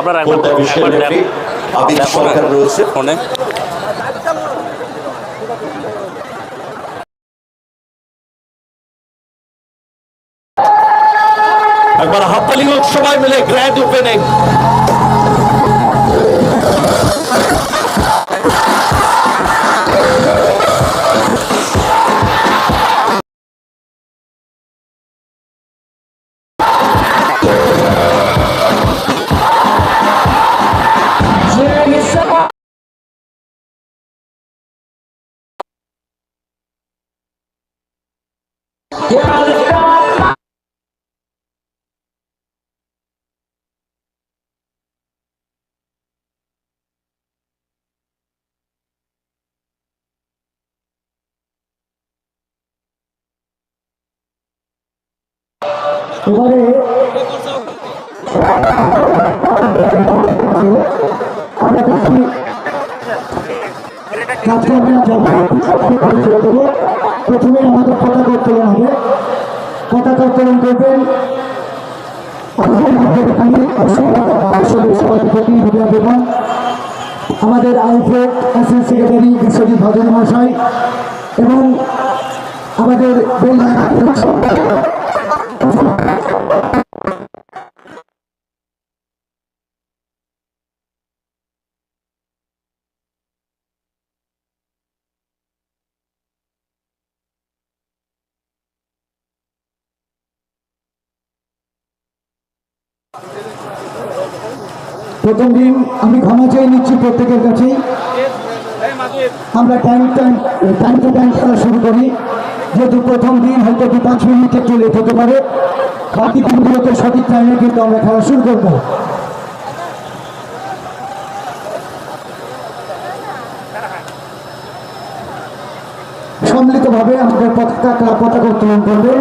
আপনারা একবার একবার রয়েছে ফোনে। একবার হাততালি হোক সবাই মিলে গ্র্যান্ড ওপেনিং। প্রথমে আমাদের পতাকা উত্তোলন হবে পতাকা উত্তোলন করবেন আমাদের মহাশয় এবং আমাদের প্রথম দিন আমি ক্ষমা চেয়ে নিচ্ছি প্রত্যেকের কাছেই। আমরা time time time to time খেলা শুরু করি। যেহেতু প্রথম দিন হয়তো দু পাঁচ মিনিট একটু লেট হতে পারে। বাকি দিনগুলোতে সঠিক টাইমে কিন্তু আমরা খেলা শুরু করব। সম্মিলিতভাবে আমাদের পতাকা পতাকা উত্তোলন করবেন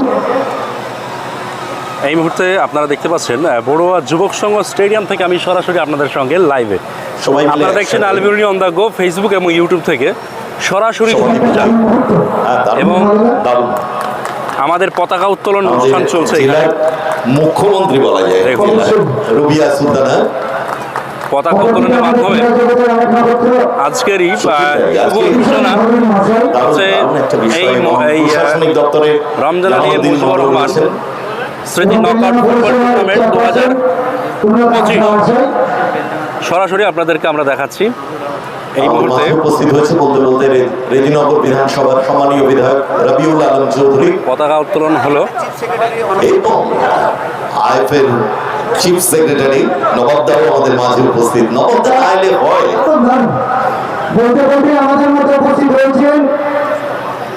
এই মুহূর্তে আপনারা দেখতে পাচ্ছেন বড়ুয়া যুবক সংঘ স্টেডিয়াম থেকে আমি সরাসরি আপনাদের সঙ্গে লাইভে সবাই আপনারা দেখছেন। Albiruni on the go Facebook এবং ইউটিউব থেকে। সরাসরি এবং দারুণ। আমাদের পতাকা উত্তোলন অনুষ্ঠান চলছে মুখ্যমন্ত্রী বলা যায়। রুবিয়া সুলতানা পতাকা উত্তোলনের মাধ্যমে আজকের এই আহ, শুভ ঘোষণা দারুণ, হচ্ছে এই রমজান আলী মুজিবুর রহমান স্মৃতি নকআউট ফুটবল টুর্নামেন্ট দু হাজার সরাসরি আপনাদেরকে আমরা দেখাচ্ছি। এই মুহূর্তে উপস্থিত হয়েছে বলতে বলতে রে- রেজিনগর বিধানসভার সম্মানীয় বিধায়ক রবিউল আলম চৌধুরী। পতাকা উত্তোলন হলো। এবং চিফ সেক্রেটারি নবাবদাও আমাদের মাঝে উপস্থিত। নবাবদা আইলে হয়। বলতে বলতে আমাদের মধ্যে উপস্থিত হয়েছেন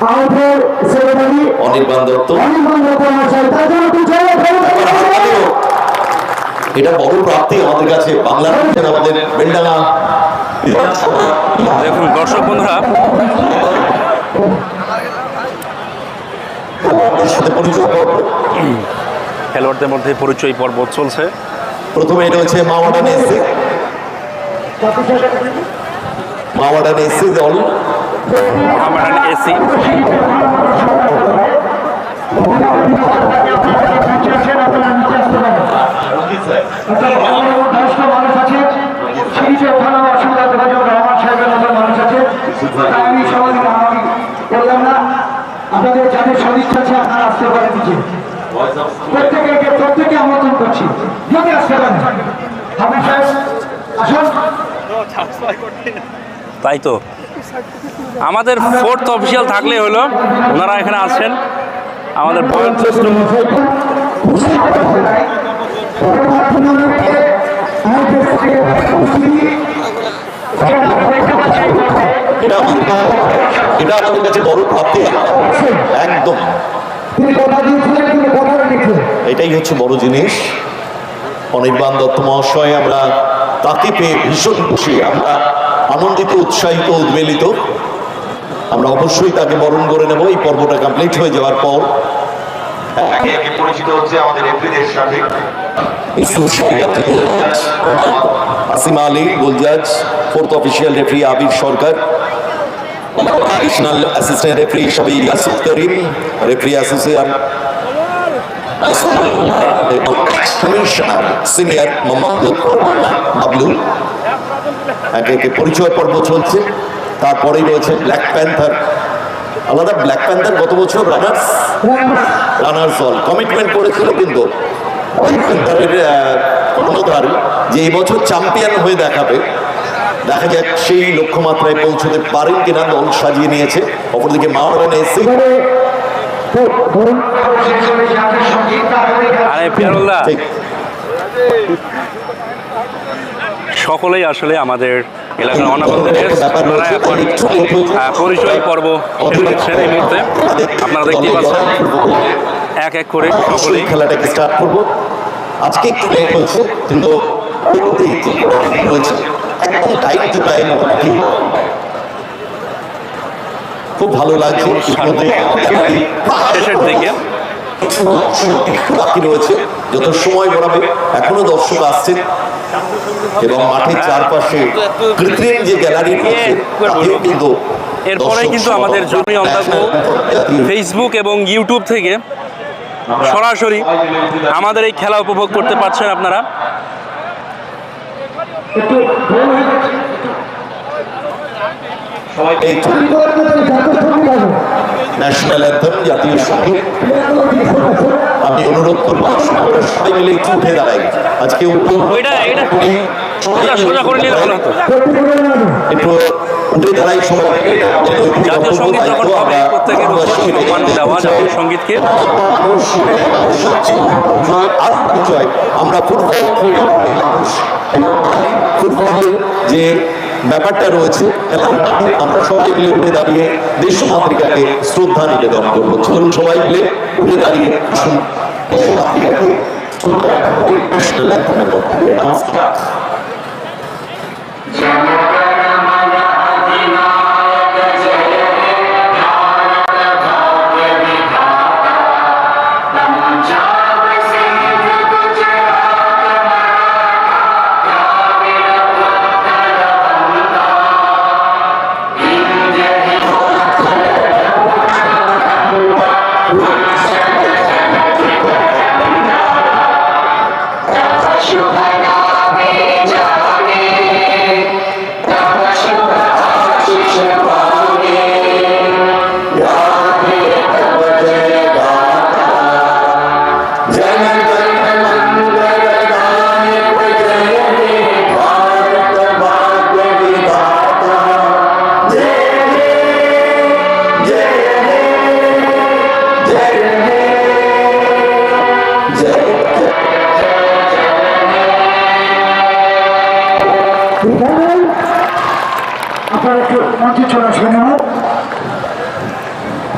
আউটের সেক্রেটারি অনির্বাণ দত্ত। অনির্বাণ দত্ত মহাশয়। তার জন্য একটু জোরে করুন। এটা বড় প্রাপ্তি আমাদের কাছে। বাংলা আমাদের বেলডাঙ্গা দেখুন দর্শক বন্ধুরা সাথে পরিচয় করব। খেলোয়াড়দের মধ্যে পরিচয় পর্ব চলছে। প্রথমে এটা হচ্ছে মাওয়াডান এসসি মাওয়াডান এসসি দল। আমাদের এসি আছে তাই আমি সবাই আমি বললাম না আপনাদের যাদের সদিচ্ছা আছে আপনারা আসতে পারেন প্রত্যেকে প্রত্যেকে আমন্ত্রণ করছি যদি আসতে পারেন তাই তো। আমাদের ফোর্থ অফিসিয়াল থাকলে হলো, ওনারা এখানে আছেন। আমাদের এটা এটা আমাদের কাছে বড় প্রাপ্তি একদম। এটাই হচ্ছে বড় জিনিস। অনির্বাণ দত্ত মহাশয় আমরা তাকে পেয়ে ভীষণ খুশি। আমরা আনন্দিত উৎসাহিত উদ্বেলিত। আমরা অবশ্যই তাকে বরণ করে নেব। এই পর্বটা কমপ্লিট হয়ে যাওয়ার পর। পরিচিত হচ্ছে আমাদের এপ্রিলের সাথে। Asim Ali, Gulzaz fourth official referee Abir Sarkar additional assistant referee সবই Yasuf Karim referee association commissioner senior Mohammad একে একে পরিচয় পর্ব চলছে, তারপরেই রয়েছে ব্ল্যাক প্যান্থার আলাদা ব্ল্যাক প্যান্থার গত বছর? রানার্স রানার্স হল কমিটমেন্ট করেছিল কিন্তু কর্ণধার যে এই বছর চ্যাম্পিয়ন হয়ে দেখাবে দেখা যাক সেই লক্ষ্যমাত্রায় পৌঁছতে পারেন কিনা দল সাজিয়ে নিয়েছে। অপরদিকে মাওরান এসে। সকলেই আসলে আমাদের এলাকার অনাগত পরিচয় পর্ব এই মুহূর্তে। আপনারা দেখতেই পাচ্ছেন। এক এক করে সকলেই খেলাটাকে স্টার্ট করব? আজকে একটু লেট কিন্তু হয়েছে। একদম টাইম টু টাইম খুব ভালো লাগছে শেষের দিকে। একটু বাকি রয়েছে যত সময় গড়াবে এখনও দর্শক আসছেন এবং মাঠের চারপাশে কৃত্রিম যে গ্যালারি রয়েছে তাতেও কিন্তু এরপরেই কিন্তু আমাদের জমি অন্তাত্ম ফেসবুক এবং ইউটিউব থেকে সরাসরি আমাদের এই খেলা উপভোগ করতে পারছেন আপনারা। একটু ন্যাশনাল অ্যান্থেম জাতীয় সংগীত আমি অনুরোধ করব সবাই মিলে একটু উঠে দাঁড়াই। আজকে একটু উঠে দাঁড়াই সবাই। জাতীয় সংগীত যখন হবে প্রত্যেকের সম্মান দেওয়া জাতীয় সঙ্গীতকে। আর আমরা ফুটবল ফুটবল যে ব্যাপারটা রয়েছে আমরা সবাই মিলে উঠে দাঁড়িয়ে দেশ মাতৃকাকে শ্রদ্ধা নিবেদন করব। চলুন সবাই মিলে উঠে দাঁড়িয়ে আসুন। দেশ। National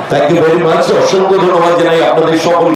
thank you very much অসংখ্য ধন্যবাদ জানাই আপনাদের সকল